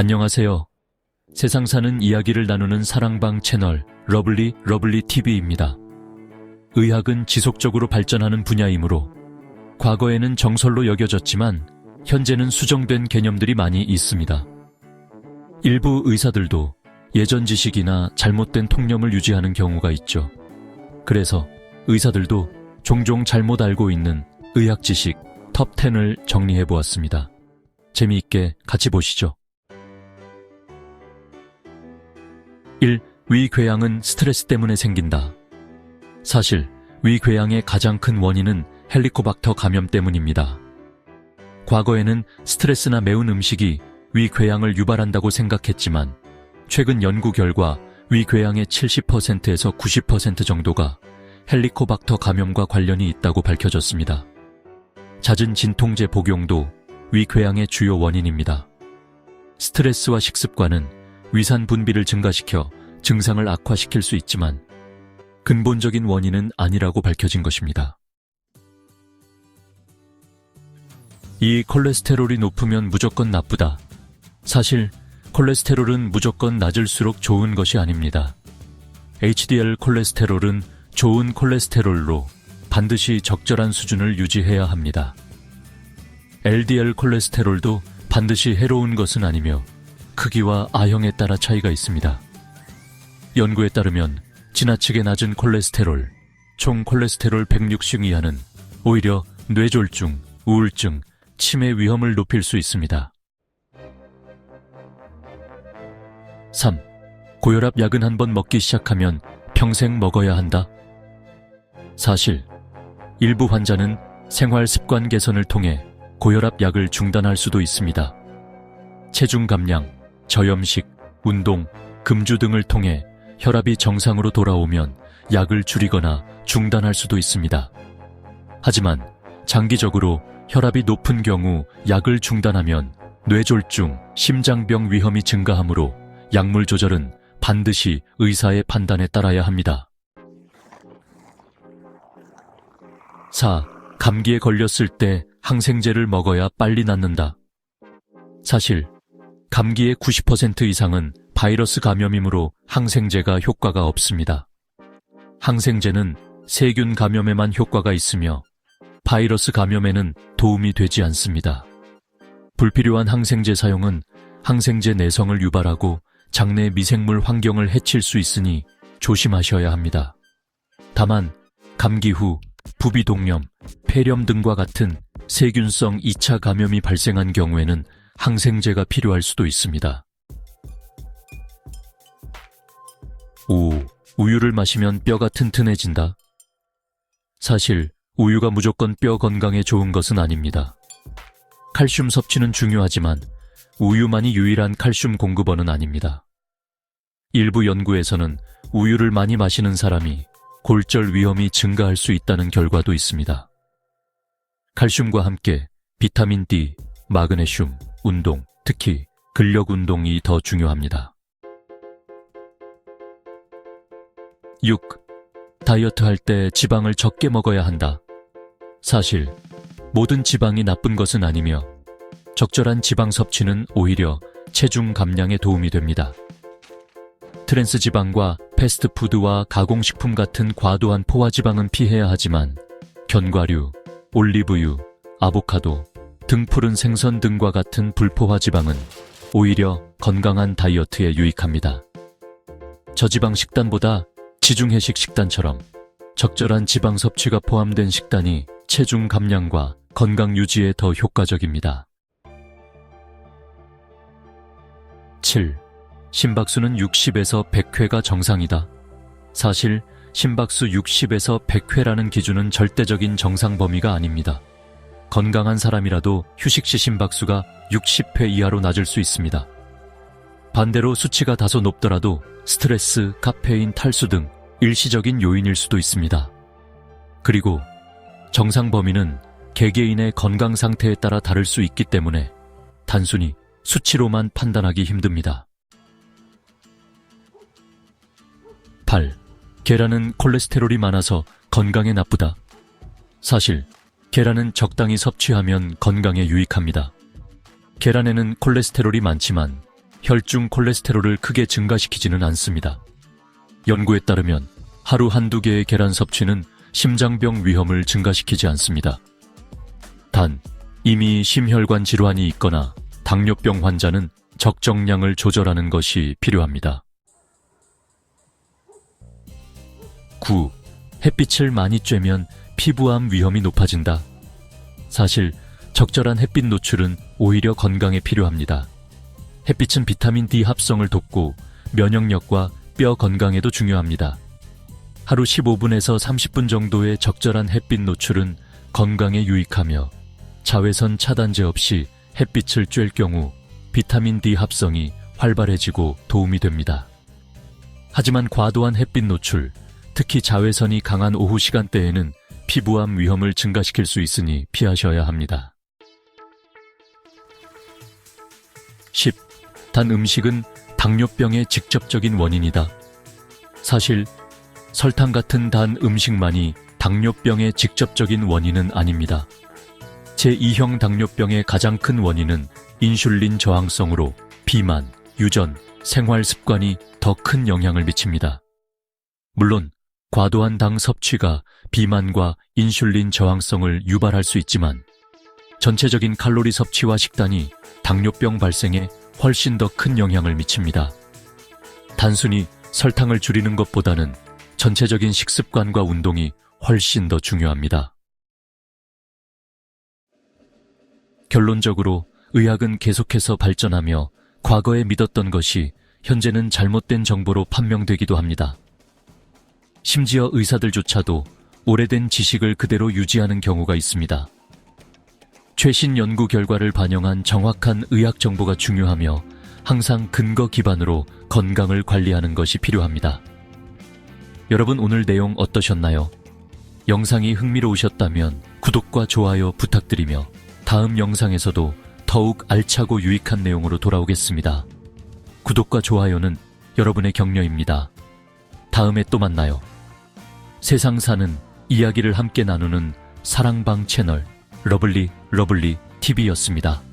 안녕하세요. 세상 사는 이야기를 나누는 사랑방 채널 러블리 러블리 TV입니다. 의학은 지속적으로 발전하는 분야이므로 과거에는 정설로 여겨졌지만 현재는 수정된 개념들이 많이 있습니다. 일부 의사들도 예전 지식이나 잘못된 통념을 유지하는 경우가 있죠. 그래서 의사들도 종종 잘못 알고 있는 의학 지식 톱 10을 정리해 보았습니다. 재미있게 같이 보시죠. 1. 위궤양은 스트레스 때문에 생긴다. 사실 위궤양의 가장 큰 원인은 헬리코박터 감염 때문입니다. 과거에는 스트레스나 매운 음식이 위궤양을 유발한다고 생각했지만 최근 연구 결과 위궤양의 70%에서 90% 정도가 헬리코박터 감염과 관련이 있다고 밝혀졌습니다. 잦은 진통제 복용도 위궤양의 주요 원인입니다. 스트레스와 식습관은 위산 분비를 증가시켜 증상을 악화시킬 수 있지만 근본적인 원인은 아니라고 밝혀진 것입니다. 이 콜레스테롤이 높으면 무조건 나쁘다. 사실 콜레스테롤은 무조건 낮을수록 좋은 것이 아닙니다. HDL 콜레스테롤은 좋은 콜레스테롤로 반드시 적절한 수준을 유지해야 합니다. LDL 콜레스테롤도 반드시 해로운 것은 아니며 크기와 아형에 따라 차이가 있습니다. 연구에 따르면 지나치게 낮은 콜레스테롤, 총 콜레스테롤 160 이하는 오히려 뇌졸중, 우울증, 치매 위험을 높일 수 있습니다. 3. 고혈압 약은 한 번 먹기 시작하면 평생 먹어야 한다. 사실 일부 환자는 생활 습관 개선을 통해 고혈압 약을 중단할 수도 있습니다. 체중 감량, 저염식, 운동, 금주 등을 통해 혈압이 정상으로 돌아오면 약을 줄이거나 중단할 수도 있습니다. 하지만 장기적으로 혈압이 높은 경우 약을 중단하면 뇌졸중, 심장병 위험이 증가하므로 약물 조절은 반드시 의사의 판단에 따라야 합니다. 4. 감기에 걸렸을 때 항생제를 먹어야 빨리 낫는다. 사실 감기의 90% 이상은 바이러스 감염이므로 항생제가 효과가 없습니다. 항생제는 세균 감염에만 효과가 있으며 바이러스 감염에는 도움이 되지 않습니다. 불필요한 항생제 사용은 항생제 내성을 유발하고 장내 미생물 환경을 해칠 수 있으니 조심하셔야 합니다. 다만 감기 후 부비동염, 폐렴 등과 같은 세균성 2차 감염이 발생한 경우에는 항생제가 필요할 수도 있습니다. 5. 우유를 마시면 뼈가 튼튼해진다. 사실 우유가 무조건 뼈 건강에 좋은 것은 아닙니다. 칼슘 섭취는 중요하지만 우유만이 유일한 칼슘 공급원은 아닙니다. 일부 연구에서는 우유를 많이 마시는 사람이 골절 위험이 증가할 수 있다는 결과도 있습니다. 칼슘과 함께 비타민 D, 마그네슘, 운동, 특히 근력 운동이 더 중요합니다. 6. 다이어트 할 때 지방을 적게 먹어야 한다. 사실 모든 지방이 나쁜 것은 아니며 적절한 지방 섭취는 오히려 체중 감량에 도움이 됩니다. 트랜스 지방과 패스트푸드와 가공식품 같은 과도한 포화지방은 피해야 하지만 견과류, 올리브유, 아보카도, 등푸른 생선 등과 같은 불포화 지방은 오히려 건강한 다이어트에 유익합니다. 저지방 식단보다 지중해식 식단처럼 적절한 지방 섭취가 포함된 식단이 체중 감량과 건강 유지에 더 효과적입니다. 7. 심박수는 60에서 100회가 정상이다. 사실 심박수 60에서 100회라는 기준은 절대적인 정상 범위가 아닙니다. 건강한 사람이라도 휴식 시 심박수가 60회 이하로 낮을 수 있습니다. 반대로 수치가 다소 높더라도 스트레스, 카페인, 탈수 등 일시적인 요인일 수도 있습니다. 그리고 정상 범위는 개개인의 건강 상태에 따라 다를 수 있기 때문에 단순히 수치로만 판단하기 힘듭니다. 8. 계란은 콜레스테롤이 많아서 건강에 나쁘다. 사실 계란은 적당히 섭취하면 건강에 유익합니다. 계란에는 콜레스테롤이 많지만 혈중 콜레스테롤을 크게 증가시키지는 않습니다. 연구에 따르면 하루 한두 개의 계란 섭취는 심장병 위험을 증가시키지 않습니다. 단, 이미 심혈관 질환이 있거나 당뇨병 환자는 적정량을 조절하는 것이 필요합니다. 9. 햇빛을 많이 쬐면 피부암 위험이 높아진다. 사실 적절한 햇빛 노출은 오히려 건강에 필요합니다. 햇빛은 비타민 D 합성을 돕고 면역력과 뼈 건강에도 중요합니다. 하루 15분에서 30분 정도의 적절한 햇빛 노출은 건강에 유익하며 자외선 차단제 없이 햇빛을 쬐일 경우 비타민 D 합성이 활발해지고 도움이 됩니다. 하지만 과도한 햇빛 노출, 특히 자외선이 강한 오후 시간대에는 피부암 위험을 증가시킬 수 있으니 피하셔야 합니다. 10. 단 음식은 당뇨병의 직접적인 원인이다. 사실 설탕 같은 단 음식만이 당뇨병의 직접적인 원인은 아닙니다. 제2형 당뇨병의 가장 큰 원인은 인슐린 저항성으로 비만, 유전, 생활 습관이 더 큰 영향을 미칩니다. 물론 과도한 당 섭취가 비만과 인슐린 저항성을 유발할 수 있지만 전체적인 칼로리 섭취와 식단이 당뇨병 발생에 훨씬 더 큰 영향을 미칩니다. 단순히 설탕을 줄이는 것보다는 전체적인 식습관과 운동이 훨씬 더 중요합니다. 결론적으로 의학은 계속해서 발전하며 과거에 믿었던 것이 현재는 잘못된 정보로 판명되기도 합니다. 심지어 의사들조차도 오래된 지식을 그대로 유지하는 경우가 있습니다. 최신 연구 결과를 반영한 정확한 의학 정보가 중요하며 항상 근거 기반으로 건강을 관리하는 것이 필요합니다. 여러분 오늘 내용 어떠셨나요? 영상이 흥미로우셨다면 구독과 좋아요 부탁드리며 다음 영상에서도 더욱 알차고 유익한 내용으로 돌아오겠습니다. 구독과 좋아요는 여러분의 격려입니다. 다음에 또 만나요. 세상 사는 이야기를 함께 나누는 사랑방 채널 러블리 러블리 TV였습니다.